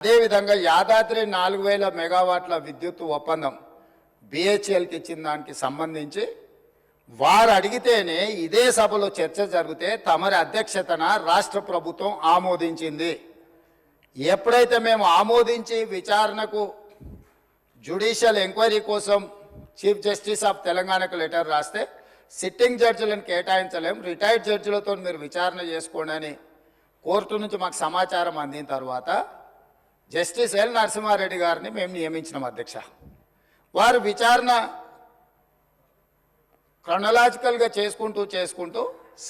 అదేవిధంగా యాదాద్రి నాలుగు వేల మెగావాట్ల విద్యుత్ ఒప్పందం బిహెచ్ఎల్కి ఇచ్చిన దానికి సంబంధించి వారు అడిగితేనే ఇదే సభలో చర్చ జరిగితే తమరి అధ్యక్షతన రాష్ట్ర ప్రభుత్వం ఆమోదించింది. ఎప్పుడైతే మేము ఆమోదించి విచారణకు జ్యుడిషియల్ ఎంక్వైరీ కోసం చీఫ్ జస్టిస్ ఆఫ్ తెలంగాణకు లెటర్ రాస్తే సిట్టింగ్ జడ్జిలను కేటాయించలేం రిటైర్డ్ జడ్జిలతో మీరు విచారణ చేసుకోండి అని కోర్టు నుంచి మాకు సమాచారం అందిన తర్వాత జస్టిస్ ఎల్ నరసింహారెడ్డి గారిని మేము నియమించినాం అధ్యక్ష. వారు విచారణ క్రొనలాజికల్గా చేసుకుంటూ చేసుకుంటూ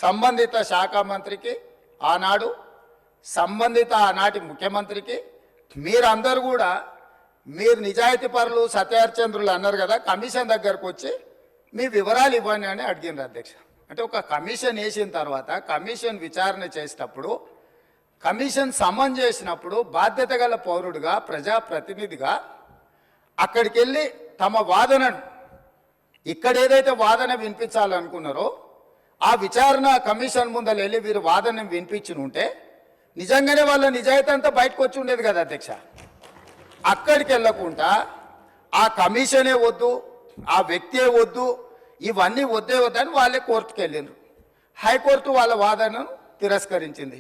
సంబంధిత శాఖ మంత్రికి ఆనాడు సంబంధిత ఆనాటి ముఖ్యమంత్రికి మీరందరూ కూడా మీరు నిజాయితీ పరులు సత్యహరిచంద్రులు అన్నారు కదా కమిషన్ దగ్గరకు వచ్చి మీ వివరాలు ఇవ్వండి అని అడిగినారు అధ్యక్ష. అంటే ఒక కమిషన్ వేసిన తర్వాత కమిషన్ విచారణ చేసేటప్పుడు కమిషన్ సమన్ చేసినప్పుడు బాధ్యత గల పౌరుడిగా ప్రజాప్రతినిధిగా అక్కడికి వెళ్ళి తమ వాదనను ఇక్కడ ఏదైతే వాదన వినిపించాలనుకున్నారో ఆ విచారణ కమిషన్ ముందర వెళ్ళి వీరు వాదన వినిపించి ఉంటే నిజంగానే వాళ్ళ నిజాయితీ అంతా బయటకు వచ్చి ఉండేది కదా అధ్యక్ష. అక్కడికి వెళ్ళకుండా ఆ కమిషనే వద్దు ఆ వ్యక్తే వద్దు ఇవన్నీ వద్దే వద్దని వాళ్ళే కోర్టుకు వెళ్ళిండ్రు హైకోర్టు వాళ్ళ వాదనను తిరస్కరించింది.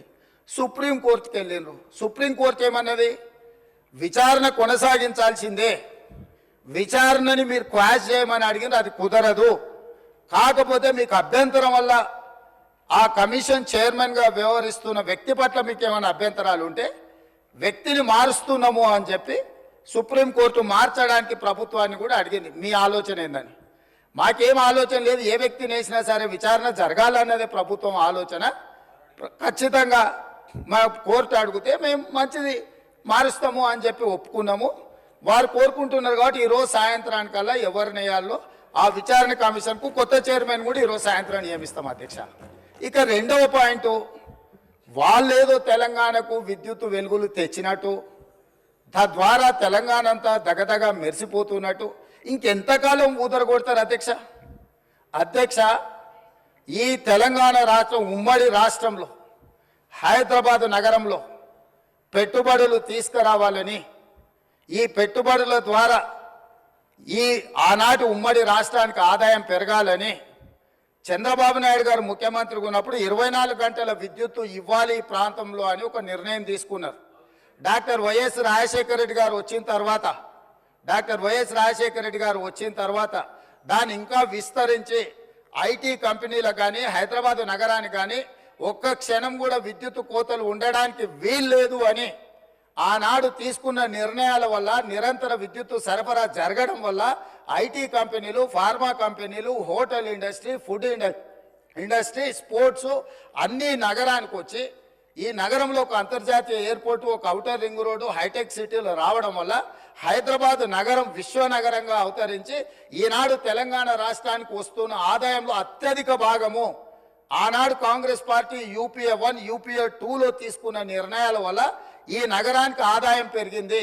సుప్రీం కోర్టుకి వెళ్ళిండ్రు. సుప్రీం కోర్టు ఏమన్నది? విచారణ కొనసాగించాల్సిందే. విచారణని మీరు క్వాష్ చేయమని అడిగిన అది కుదరదు. కాకపోతే మీకు అభ్యంతరం వల్ల ఆ కమిషన్ చైర్మన్గా వ్యవహరిస్తున్న వ్యక్తి పట్ల మీకు ఏమైనా అభ్యంతరాలు ఉంటే వ్యక్తిని మారుస్తున్నాము అని చెప్పి సుప్రీంకోర్టు మార్చడానికి ప్రభుత్వాన్ని కూడా అడిగింది. మీ ఆలోచన ఏందని? మాకేం ఆలోచన లేదు. ఏ వ్యక్తిని వేసినా సరే విచారణ జరగాలన్నదే ప్రభుత్వం ఆలోచన. ఖచ్చితంగా మా కోర్టు అడిగితే మేము మంచిది మారుస్తాము అని చెప్పి ఒప్పుకున్నాము. వారు కోరుకుంటున్నారు కాబట్టి ఈరోజు సాయంత్రానికల్లా ఎవరు వేయాలో ఆ విచారణ కమిషన్కు కొత్త చైర్మన్ కూడా ఈరోజు సాయంత్రం నియమిస్తాం అధ్యక్ష. ఇక రెండవ పాయింట్ వాళ్ళేదో తెలంగాణకు విద్యుత్ వెలుగులు తెచ్చినట్టు తద్వారా తెలంగాణ అంతా దగదగ మెరిసిపోతున్నట్టు. ఇంకెంతకాలం ఊదర కొడతారు అధ్యక్ష? అధ్యక్ష ఈ తెలంగాణ రాష్ట్రం ఉమ్మడి రాష్ట్రంలో హైదరాబాద్ నగరంలో పెట్టుబడులు తీసుకురావాలని ఈ పెట్టుబడుల ద్వారా ఈ ఆనాటి ఉమ్మడి రాష్ట్రానికి ఆదాయం పెరగాలని చంద్రబాబు నాయుడు గారు ముఖ్యమంత్రిగా ఉన్నప్పుడు ఇరవై నాలుగు గంటల విద్యుత్తు ఇవ్వాలి ఈ ప్రాంతంలో అని ఒక నిర్ణయం తీసుకున్నారు. డాక్టర్ వైఎస్ రాజశేఖర రెడ్డి గారు వచ్చిన తర్వాత డాక్టర్ వైఎస్ రాజశేఖర రెడ్డి గారు వచ్చిన తర్వాత దాన్ని ఇంకా విస్తరించి ఐటీ కంపెనీలకు కానీ హైదరాబాద్ నగరానికి కానీ ఒక్క క్షణం కూడా విద్యుత్ కోతలు ఉండడానికి వీల్లేదు అని ఆనాడు తీసుకున్న నిర్ణయాల వల్ల నిరంతర విద్యుత్ సరఫరా జరగడం వల్ల ఐటీ కంపెనీలు ఫార్మా కంపెనీలు hotel industry food industry sports అన్ని నగరానికి వచ్చి ఈ నగరంలో ఒక అంతర్జాతీయ ఎయిర్పోర్ట్ ఒక అవుటర్ రింగ్ రోడ్డు హైటెక్ సిటీలు రావడం వల్ల హైదరాబాద్ నగరం విశ్వ నగరంగా అవతరించి ఈనాడు తెలంగాణ రాష్ట్రానికి వస్తున్న ఆదాయంలో అత్యధిక భాగము ఆనాడు Congress party UPA one UPA టూలో తీసుకున్న నిర్ణయాల వల్ల ఈ నగరానికి ఆదాయం పెరిగింది.